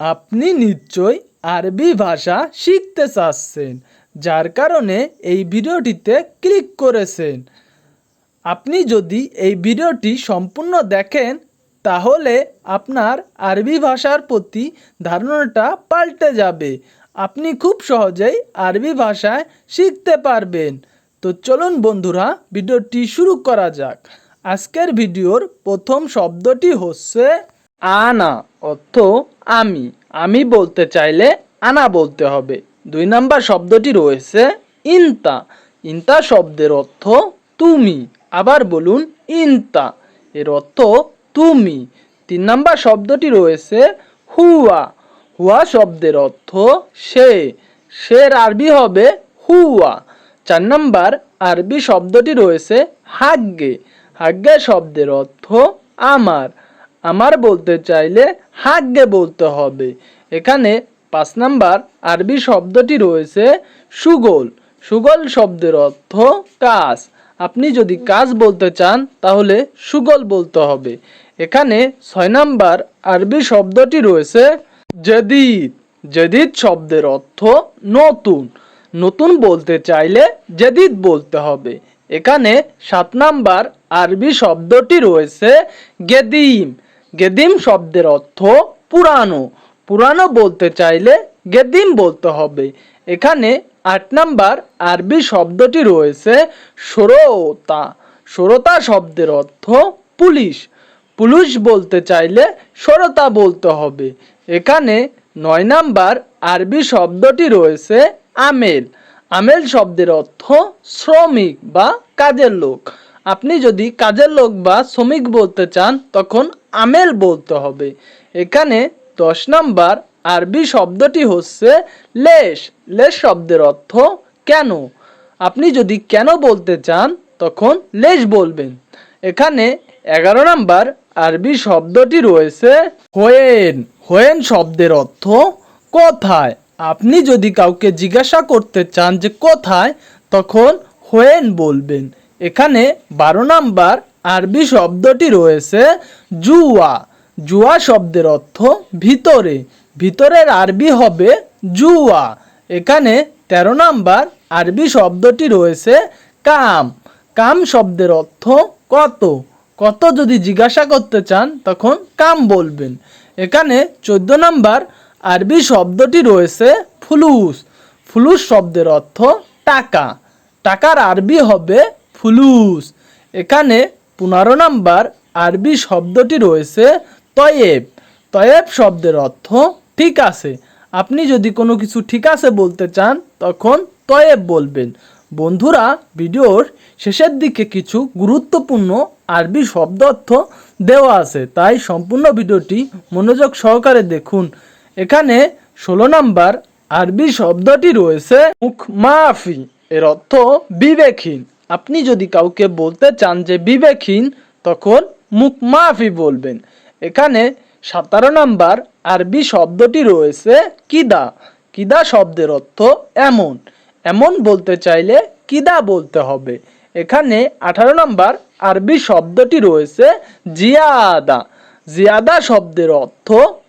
আপনি নিশ্চয়ই আরবি ভাষা শিখতে চাচ্ছেন, যার কারণে এই ভিডিওটিতে ক্লিক করেছেন। আপনি যদি এই ভিডিওটি সম্পূর্ণ দেখেন, তাহলে আপনার আরবি ভাষার প্রতি ধারণাটা পাল্টে যাবে। আপনি খুব সহজেই আরবি ভাষায় শিখতে পারবেন। তো চলুন বন্ধুরা, ভিডিওটি শুরু করা যাক। আজকের ভিডিওর প্রথম শব্দটি হচ্ছে আনা। অর্থ আমি। আমি বলতে চাইলে আনা বলতে হবে। দুই নাম্বার শব্দটি রয়েছে ইনতা। ইনতা শব্দের অর্থ তুমি। আবার বলুন ইনতা। এর অর্থ তুমি। তিন নাম্বার শব্দটি রয়েছে হুয়া। হুয়া শব্দের অর্থ সে। সের আরবি হবে হুয়া। চার নাম্বার আরবি শব্দটি রয়েছে হাগ্গে। হাগ্গে শব্দের অর্থ আমার। আমার বলতে চাইলে হাগ্গে বলতে হবে। এখানে পাঁচ নাম্বার আরবি শব্দটি রয়েছে সুগোল। সুগল শব্দের অর্থ কাজ। আপনি যদি কাজ বলতে চান, তাহলে সুগল বলতে হবে। এখানে ছয় নাম্বার আরবি শব্দটি রয়েছে জেদিদ। জেদিদ শব্দের অর্থ নতুন। নতুন বলতে চাইলে জেদিদ বলতে হবে। এখানে সাত নাম্বার আরবি শব্দটি রয়েছে গেদিম। গেদিম শব্দের অর্থ পুরানো। পুরানো বলতে চাইলে গেদিম বলতে হবে। এখানে আট নাম্বার আরবি শব্দটি রয়েছে সরোতা। সরোতা শব্দের অর্থ পুলিশ। পুলিশ বলতে চাইলে সরতা বলতে হবে। এখানে নয় নাম্বার আরবি শব্দটি রয়েছে আমেল। আমেল শব্দের অর্থ শ্রমিক বা কাজের লোক। আপনি যদি কাজের লোক বা শ্রমিক বলতে চান, তখন আমেল বলতে হবে। এখানে দশ নাম্বার আরবি শব্দটি হচ্ছে লেশ। লেশ শব্দের অর্থ কেন? আপনি যদি কেন বলতে চান, তখন লেশ বলবেন। এখানে এগারো নাম্বার আরবি শব্দটি রয়েছে হোয়েন। হোয়েন শব্দের অর্থ কোথায়? আপনি যদি কাউকে জিজ্ঞাসা করতে চান যে কোথায়, তখন হোয়েন বলবেন। এখানে বারো নাম্বার আরবি শব্দটি রয়েছে জুয়া। জুয়া শব্দের অর্থ ভিতরে। ভিতরের আরবি হবে জুয়া। এখানে তেরো নাম্বার আরবি শব্দটি রয়েছে কাম। কাম শব্দের অর্থ কত। কত যদি জিজ্ঞাসা করতে চান, তখন কাম বলবেন। এখানে চোদ্দ নাম্বার আরবি শব্দটি রয়েছে ফুলুস। ফুলুস শব্দের অর্থ টাকা। টাকার আরবি হবে ফুলুস। এখানে পনেরো নাম্বার আরবি শব্দটি রয়েছে তয়েব। তয়েব শব্দের অর্থ ঠিক আছে। আপনি যদি কোনো কিছু ঠিক আছে বলতে চান, তখন তয়েব বলবেন। বন্ধুরা, ভিডিওর শেষের দিকে কিছু গুরুত্বপূর্ণ আরবি শব্দ অর্থ দেওয়া আছে, তাই সম্পূর্ণ ভিডিওটি মনোযোগ সহকারে দেখুন। এখানে ষোলো নাম্বার আরবি শব্দটি রয়েছে মুখ মাফি এর অর্থ বিবেকহীন। আপনি যদি কাউকে বলতে চান যে বিবেকহীন, তখন মুখ মাফি বলবেন। এখানে সতেরো নাম্বার আরবি শব্দটি রয়েছে কিদা। কিদা শব্দের অর্থ এমন। এমন বলতে চাইলে কিদা বলতে হবে। এখানে আঠারো নম্বর আরবি শব্দটি রয়েছে জিয়াদা। জিয়াদা শব্দের অর্থ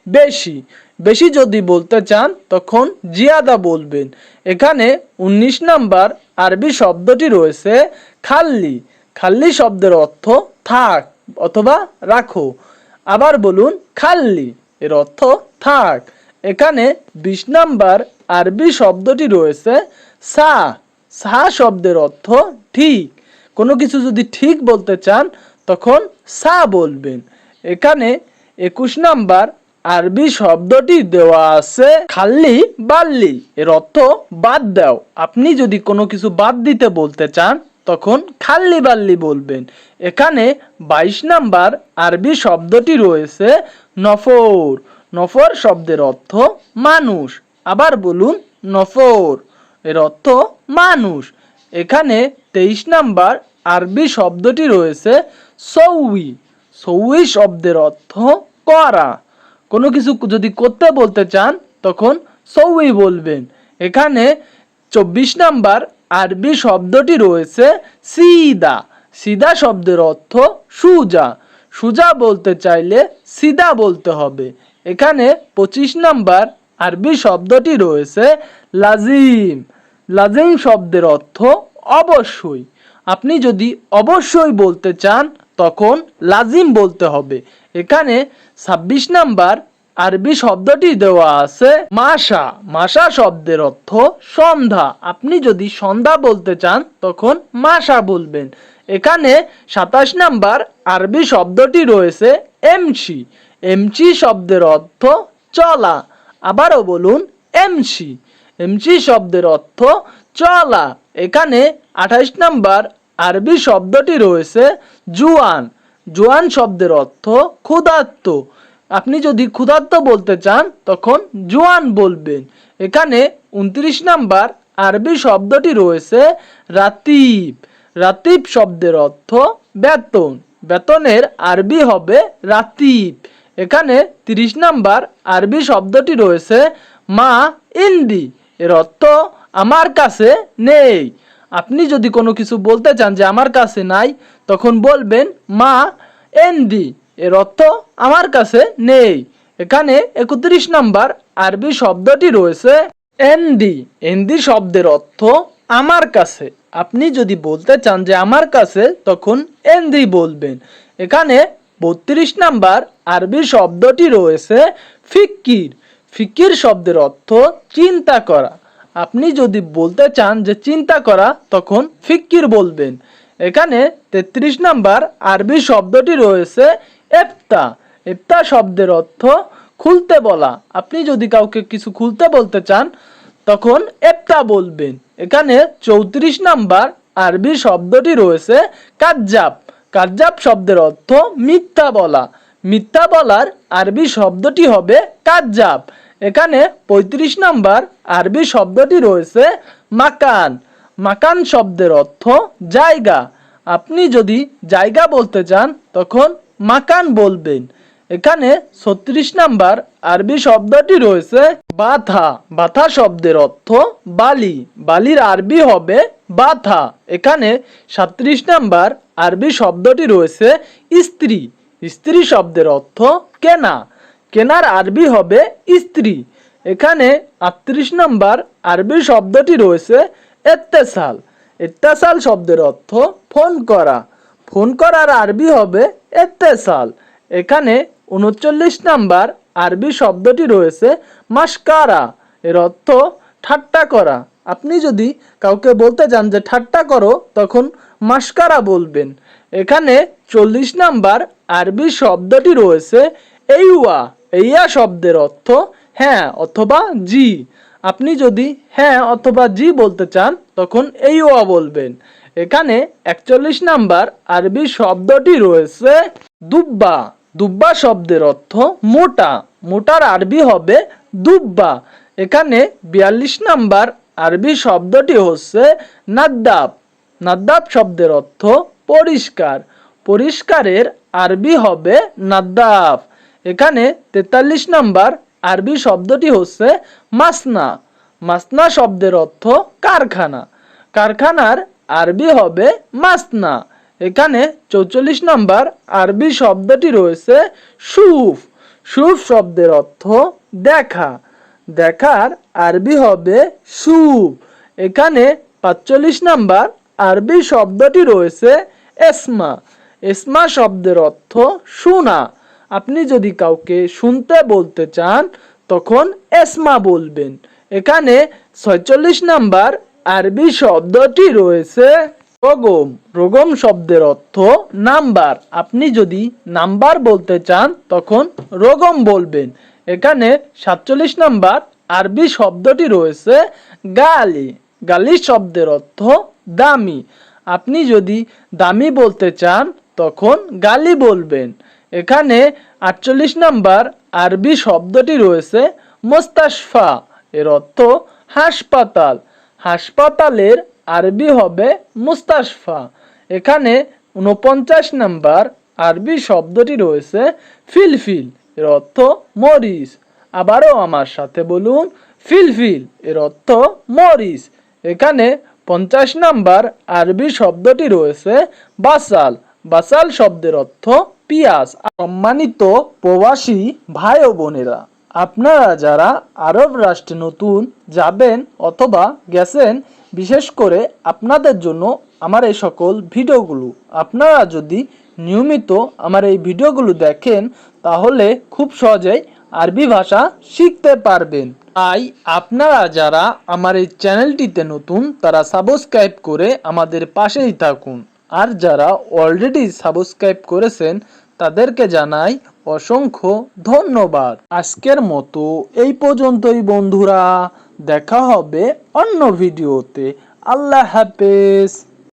বেশি। বেশি যদি বলতে চান, তখন জিয়াদা বলবেন। এখানে উনিশ নাম্বার আরবি শব্দটি রয়েছে খাল্লি। খাল্লি শব্দের অর্থ থাক অথবা রাখো। আবার বলুন খাল্লি, এর অর্থ থাক। এখানে বিশ নাম্বার আরবি শব্দটি রয়েছে সা। সা শব্দের অর্থ ঠিক। কোনো কিছু যদি ঠিক বলতে চান, তখন সা বলবেন। এখানে একুশ নাম্বার আরবি শব্দটি দেওয়া আছে খাল্লি বাল্লি। এর অর্থ বাদ দাও। আপনি যদি কোনো কিছু বাদ দিতে বলতে চান, তখন খাল্লি বাল্লি বলবেন। এখানে বাইশ নাম্বার আরবি শব্দটি রয়েছে নফর। নফর শব্দের অর্থ মানুষ। আবার বলুন নফর। এর অর্থ মানুষ। এখানে তেইশ নাম্বার আরবি শব্দটি রয়েছে সৌই। সৌই শব্দের অর্থ করা। কোনো কিছু যদি করতে বলতে চান, তখন সৌই বলবেন। এখানে চব্বিশ নাম্বার আরবি শব্দটি রয়েছে সিদা। সিদা শব্দের অর্থ সুজা। সুজা বলতে চাইলে সিদা বলতে হবে। এখানে পঁচিশ নাম্বার আরবি শব্দটি রয়েছে লাজিম। লাজিম শব্দের অর্থ অবশ্যই। আপনি যদি অবশ্যই বলতে চান, তখন লাজিম বলতে হবে। এখানে ছাব্বিশ নাম্বার আরবি শব্দটি দেওয়া আছে মাসা মাসা শব্দের অর্থ সন্ধ্যা। আপনি যদি সন্ধ্যা বলতে চান, তখন মাসা বলবেন। এখানে সাতাশ নাম্বার আরবি শব্দটি রয়েছে এমসি। এমসি শব্দের অর্থ চলা। আবারও বলুন, এমসি। এমসি শব্দের অর্থ চলা। এখানে আঠাশ নাম্বার আরবি শব্দটি রয়েছে জুয়ান। জুয়ান শব্দের অর্থ ক্ষুধার্ত। আপনি যদি ক্ষুধার্ত বলতে চান, তখন জোয়ান বলবেন। এখানে উনত্রিশ নাম্বার আরবি শব্দটি রয়েছে রাতিব। রাতিব শব্দের অর্থ বেতন। বেতনের আরবি হবে রাতিব। এখানে তিরিশ নাম্বার আরবি শব্দটি রয়েছে মা ইন্দি। এর অর্থ আমার কাছে নেই। আপনি যদি কোনো কিছু বলতে চান যে আমার কাছে নাই, তখন বলবেন, মা এন্দি এর অর্থ আমার কাছে নেই। এখানে একত্রিশ নাম্বার আরবি শব্দটি রয়েছে এন্দি এন্দি শব্দের অর্থ আমার কাছে। আপনি যদি বলতে চান যে আমার কাছে, তখন এন্দি বলবেন। এখানে বত্রিশ নাম্বার আরবি শব্দটি রয়েছে ফিক্কির ফিকির শব্দের অর্থ চিন্তা করা। আপনি যদি বলতে চান যে চিন্তা করা, তখন ফিক্কির বলবেন। এখানে তেত্রিশ নাম্বার আরবি শব্দটি রয়েছে এফতা। এফতা শব্দের অর্থ খুলতে বলা। আপনি যদি কাউকে কিছু খুলতে বলতে চান, তখন এফতা বলবেন। এখানে চৌত্রিশ নাম্বার আরবি শব্দটি রয়েছে কাজ্জাব। কাজ্জাব শব্দের অর্থ মিথ্যা বলা। মিথ্যা বলার আরবি শব্দটি হবে কাজ্জাব। এখানে পঁয়ত্রিশ নাম্বার আরবি শব্দটি রয়েছে মাকান। মাকান শব্দের অর্থ জায়গা। আপনি যদি জায়গা বলতে চান, তখন মাকান বলবেন। এখানে ছত্রিশ নাম্বার আরবি শব্দটি রয়েছে বাথা বাথা শব্দের অর্থ বালি। বালির আরবি হবে বাথা এখানে সাত্রিশ নাম্বার আরবি শব্দটি রয়েছে স্ত্রী। স্ত্রী শব্দের অর্থ কেনা। কেনার আরবি হবে স্ত্রী। এখানে আটত্রিশ নম্বর আরবি শব্দটি রয়েছে এত্তেসাল। এত্তেসাল শব্দের অর্থ ফোন করা। ফোন করার আরবি হবে এত্তেসাল। এখানে উনচল্লিশ নাম্বার আরবি শব্দটি রয়েছে মাস্কারা এর অর্থ ঠাট্টা করা। আপনি যদি কাউকে বলতে চান যে ঠাট্টা করো, তখন মাস্কারা বলবেন। এখানে চল্লিশ নাম্বার আরবি শব্দটি রয়েছে এইয়া এইয়া শব্দের অর্থ হ্যাঁ অথবা জি। আপনি যদি হ্যাঁ অথবা জি বলতে চান, তখন এই এইয়া বলবেন। এখানে একচল্লিশ নাম্বার আরবি শব্দটি রয়েছে দুব্বা। দুব্বা শব্দের অর্থ মোটা। মোটার আরবি হবে দুব্বা। এখানে বিয়াল্লিশ নাম্বার আরবি শব্দটি হচ্ছে নাদ্দাব। নাদ্দাব শব্দের অর্থ পরিষ্কার। পরিষ্কারের আরবি হবে নাদ্দাফ এখানে তেতাল্লিশ নাম্বার আরবি শব্দটি হচ্ছে মাসনা। মাসনা শব্দের অর্থ কারখানা। কারখানার আরবি হবে মাসনা। এখানে চৌচল্লিশ নাম্বার আরবি শব্দটি রয়েছে সুফ। সুফ শব্দের অর্থ দেখা। দেখার আরবি হবে সুপ এখানে পাঁচচল্লিশ নাম্বার আরবি শব্দটি রয়েছে এসমা। এসমা শব্দের অর্থ শোনা। আপনি যদি কাউকে শুনতে বলতে চান, তখন এসমা বলবেন। এখানে ছয়চল্লিশ নাম্বার আরবি শব্দটি রয়েছে রোগম। রোগম শব্দের অর্থ নাম্বার। আপনি যদি নাম্বার বলতে চান, তখন রোগম বলবেন। এখানে সাতচল্লিশ নাম্বার আরবি শব্দটি রয়েছে গালি। গালি শব্দের অর্থ দামি। আপনি যদি দামি বলতে চান, তখন গালি বলবেন। এখানে আটচল্লিশ নাম্বার আরবি শব্দটি রয়েছে মোস্তাশফা। এর অর্থ হাসপাতাল। হাসপাতালের আরবি হবে মুস্তাশফা। এখানে উনপঞ্চাশ নাম্বার আরবি শব্দটি রয়েছে ফিলফিল। এর অর্থ মরিচ। আবারও আমার সাথে বলুন, ফিলফিল। এর অর্থ মরিচ। এখানে পঞ্চাশ নাম্বার আরবি শব্দটি রয়েছে বাসাল। বাসাল শব্দের অর্থ পিয়াস, সম্মানিত প্রবাসী ভাই ও বোনেরা। আপনারা যারা আরব রাষ্ট্রে নতুন, যাবেন অথবা গেছেন, বিশেষ করে আপনাদের জন্য আমার এই সকল ভিডিওগুলো। আপনারা যদি নিয়মিত আমার এই ভিডিওগুলো দেখেন, তাহলে খুব সহজেই আরবি ভাষা শিখতে পারবেন। তাই আপনারা যারা আমার এই চ্যানেলটিতে নতুন, তারা সাবস্ক্রাইব করে আমাদের পাশেই থাকুন। আর যারা অলরেডি সাবস্ক্রাইব করেছেন, তাদেরকে জানাই অসংখ্য ধন্যবাদ। আজকের মতো এই পর্যন্তই বন্ধুরা, দেখা হবে অন্য ভিডিওতে। আল্লাহ হাফেজ।